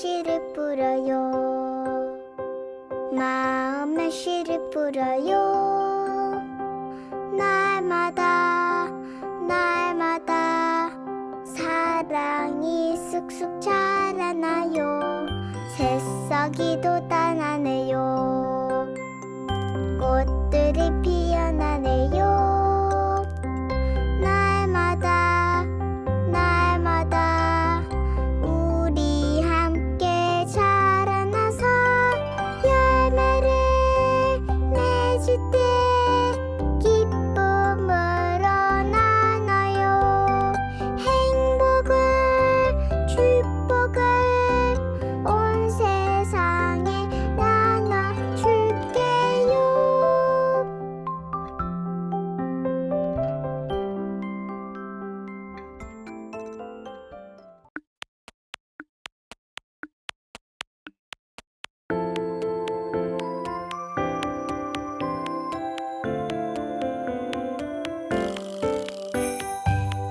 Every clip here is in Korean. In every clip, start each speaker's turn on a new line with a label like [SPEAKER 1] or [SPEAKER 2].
[SPEAKER 1] 씨를 뿌려요. 마음에 씨를 뿌려요. 날마다, 날마다 사랑이 쑥쑥 자라나요. 새싹이 돋아나네요. 꽃들이 피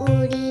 [SPEAKER 1] കൂടി